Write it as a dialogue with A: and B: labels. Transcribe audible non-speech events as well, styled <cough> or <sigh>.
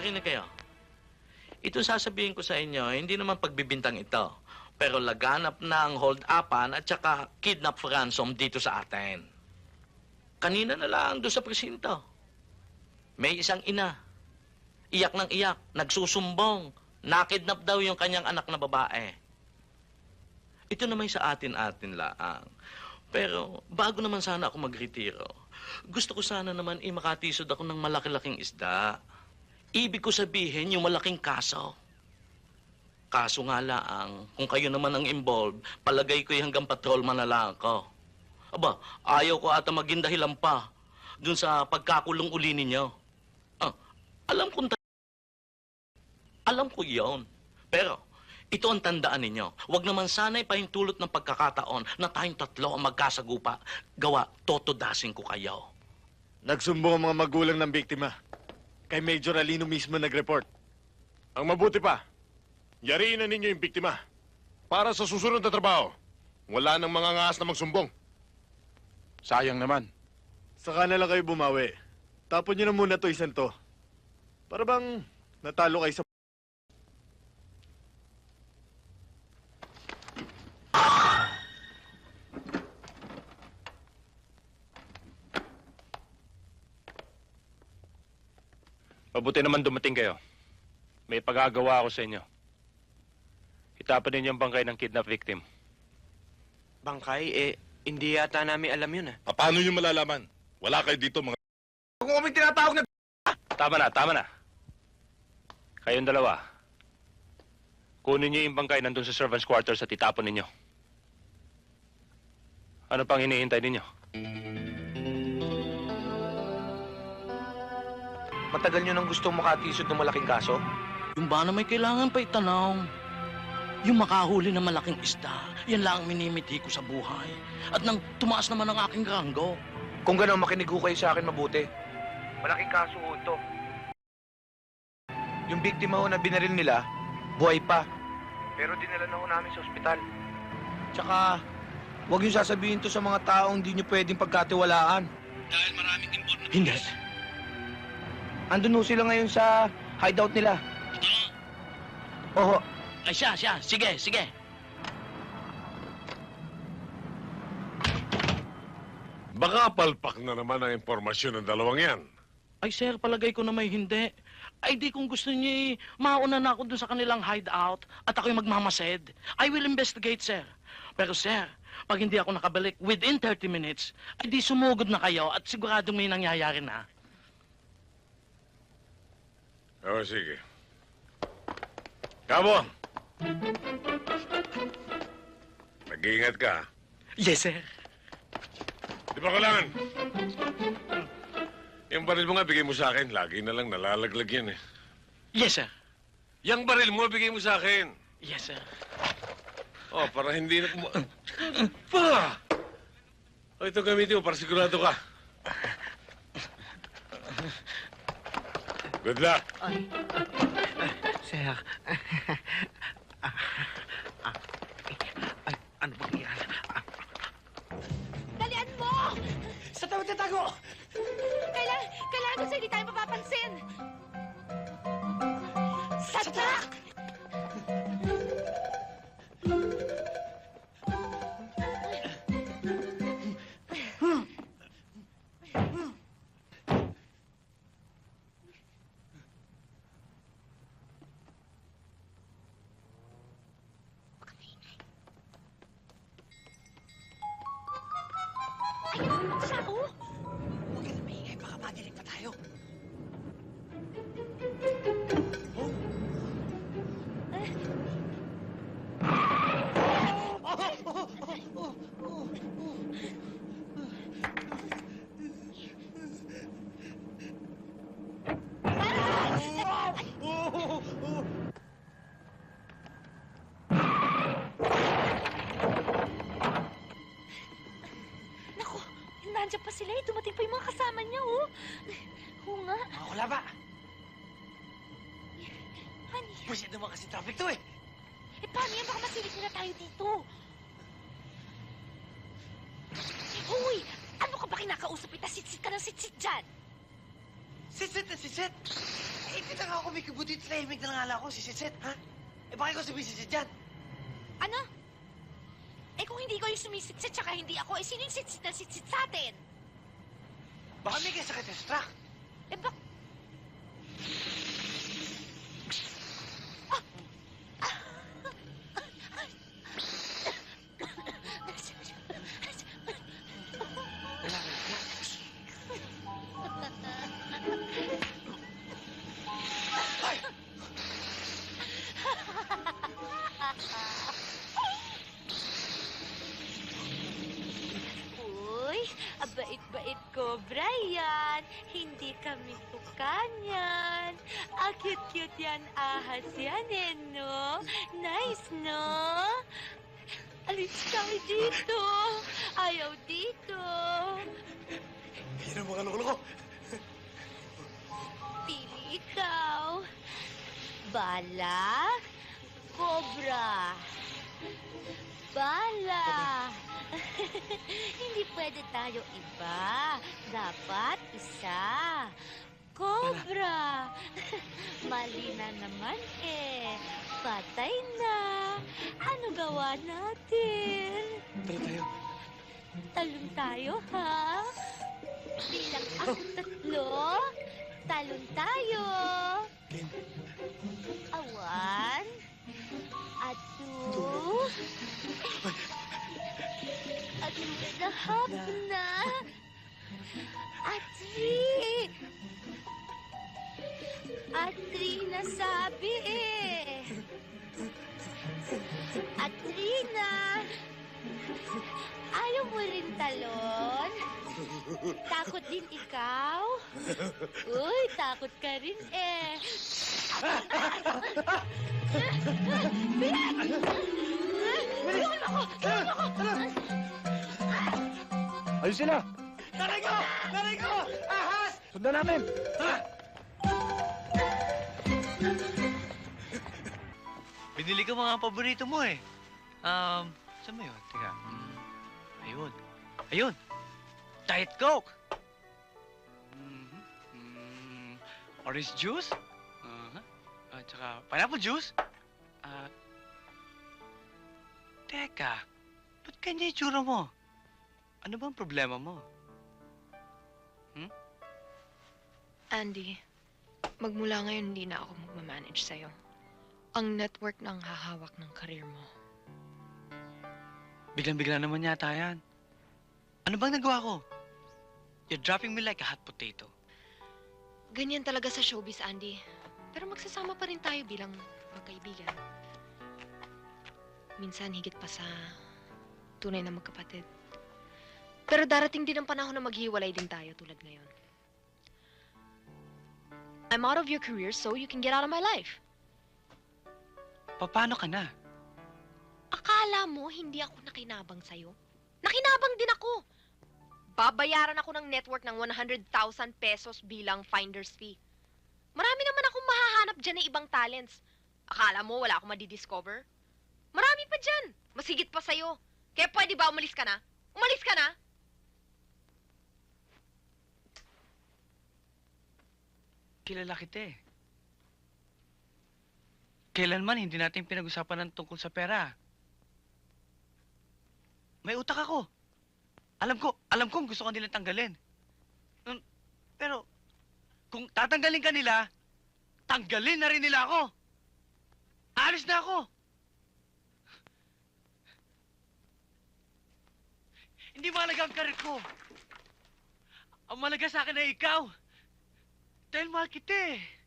A: Makinig kayo. Ito sasabihin ko sa inyo, hindi naman pagbibintang ito. Pero laganap na ang hold-upan at saka kidnap ransom dito sa atin. Kanina na lang doon sa presinto. May isang ina. Iyak ng iyak, nagsusumbong. Nakidnap daw yung kanyang anak na babae. Ito naman sa atin-atin laang. Pero bago naman sana ako magretiro, gusto ko sana naman i makatisod ako ng malaki-laking isda. Ibig ko sabihin yung malaking kaso. Kaso nga laang, kung kayo naman ang involved, palagay ko hanggang patrolman na lang ako. Aba, ayaw ko ata maging dahilan pa dun sa pagkakulong uli ninyo. Ah, alam kong alam ko yon. Pero, ito ang tandaan ninyo. Huwag naman sana'y pahintulot ng pagkakataon na tayong tatlo ang magkasagupa. Gawa, totodasin ko kayo.
B: Nagsumbong ang mga magulang ng biktima. Kay Major Alino mismo nag-report.
C: Ang mabuti pa, yariin na ninyo yung biktima. Para sa susunod na trabaho, wala nang mga ngaas na magsumbong.
D: Sayang naman.
B: Saka na lang kayo bumawi. Tapon nyo na muna to isang to. Para bang natalo kayo sa...
D: Mabuti naman dumating kayo. May pagagawa ako sa inyo. Itapan ninyo ang bangkay ng kidnap victim.
E: Bangkay, eh, hindi yata namin alam yun ah.
C: Ah, Paano nyo malalaman? Wala kayo dito mga...
E: Kung kami tinatawag na...
D: Tama na, tama na. Kayong dalawa. Kunin niyo yung bangkay nandun sa servants' quarters at itapon ninyo. Ano pang hinihintay ninyo?
E: Matagal nyo nang gustong makatisod ng malaking kaso?
A: Yung ba na may kailangan pa itanong? Yung makahuli ng malaking isda, yan lang ang minimiti ko sa buhay. At nang tumaas naman ang aking ranggo,
E: Kung gano'n, makinig ho kayo sa akin mabuti. Malaking kaso ho ito. Yung biktima ho na binaril nila, buhay pa. Pero dinala na ho namin sa ospital. Tsaka, huwag niyo sasabihin to sa mga taong hindi niyo pwedeng pagkatiwalaan.
A: dahil maraming na
E: Hindi. Andun ho sila ngayon sa hideout nila. Oo.
A: Ay siya, siya. Sige, sige.
C: Baka palpak na naman ang impormasyon ng dalawang yan.
A: Ay sir, palagay ko na may hindi. Ay di kung gusto niyo, eh, mauna na ako dun sa kanilang hideout at ako'y magmamasid. I will investigate, sir. Pero sir, pag hindi ako nakabalik within 30 minutes, ay di sumugod na kayo at siguradong may nangyayari na.
C: Oo, sige. Kamo! Nag-iingat ka.
A: Yes, sir.
C: Di ba kailangan? Yung baril mo nga, bigay mo sa akin. Lagi na lang nalalaglag yan eh.
A: Yes, sir.
C: Yung baril mo, bigay mo sa akin.
A: Yes, sir.
C: Oh, para hindi na... Pa! O, ito gamitin mo para sigurado ka. Good luck.
E: Sir. ano ba yan?
F: Dalian mo!
E: Sa tayo tatago!
F: Kailangan, kailangan kasi hindi tayo mapapansin. Satak! Ayun eh. Dumating pa yung mga kasama niya, oh. Oo nga.
E: Mga wala ba?
F: Honey,
E: Masyado naman kasi traffic to eh.
F: eh paano yan? Baka masilip nila tayo dito. Hoy! Ano ka ba kinakausap kita? Sitsit ka ng sitsit dyan!
E: Sit, sit, sit, sit.
G: Eh, kita nga ako may kabuti at tahimik na ngala ko, si Sitsit, ha? Eh, bakit ko sabihin si Sitsit dyan?
F: Ano? Eh kung hindi ko yung sumisitsit tsaka hindi ako, eh sino yung sitsit na sitsit sa atin?
G: Baka may kasakit sa truck.
F: Eh bak... Brian. Hindi kami tukanyan. Ah, cute-cute yan, ahas yan, eh, no? Nice, no? Alis tayo dito. Ayaw dito.
G: Hindi na mga loko-loko.
F: Pili ikaw. Bala. Cobra. Bala. <laughs> Hindi pwede tayo iba. Dapat isa. Cobra. <laughs> Mali na naman eh. Patay na. Ano gawa natin?
G: Tara tayo.
F: Talon tayo, ha? Bilang ako tatlo, talon tayo. Awan, atu, atu half na, atri. Atri na sabi eh. Atrina! Ayaw mo rin talon? Takot din ikaw? Uy, takot ka rin eh. Tulungan mo ako! Tulungan mo!
E: Ayun sila!
G: Nanay ko! Nanay ko! Ahas!
E: Sundan namin!
H: Binili ko mga paborito mo eh. Um, saan mo yun? Teka. Mm, ayun. Ayun! Diet Coke! Orange juice? Uh-huh. At saka pineapple juice? Ah... teka. Ba't kanya itsura mo? Ano bang problema mo?
I: Andy, magmula ngayon hindi na ako magmamanage sa'yo. Ang network na ang hahawak ng karir mo.
H: Biglang-bigla naman yata yan. Ano bang nagawa ko? You're dropping me like a hot potato.
I: Ganyan talaga sa showbiz, Andy. Pero magsasama pa rin tayo bilang magkaibigan. Minsan higit pa sa tunay na magkapatid. Pero darating din ang panahon na maghiwalay din tayo tulad ngayon. I'm out of your career so you can get out of my life.
H: Paano ka na?
I: Akala mo hindi ako nakinabang sa'yo? Nakinabang din ako! Babayaran ako ng network ng 100,000 pesos bilang finder's fee. Marami naman akong mahahanap dyan na ibang talents. Akala mo wala akong madidiscover? Marami pa dyan! Masigit pa sa'yo. Kaya pwede ba umalis ka na? Umalis ka na?
H: Kilala kita eh. Kailanman hindi natin pinag-usapan ng tungkol sa pera. May utak ako. Alam ko, alam kong gusto ka nilang tanggalin. Pero, kung tatanggalin ka nila, tanggalin na rin nila ako. Alis na ako. Hindi mahalaga ang karir ko. Ang mahalaga sa akin ay ikaw. Dahil mahal kita eh.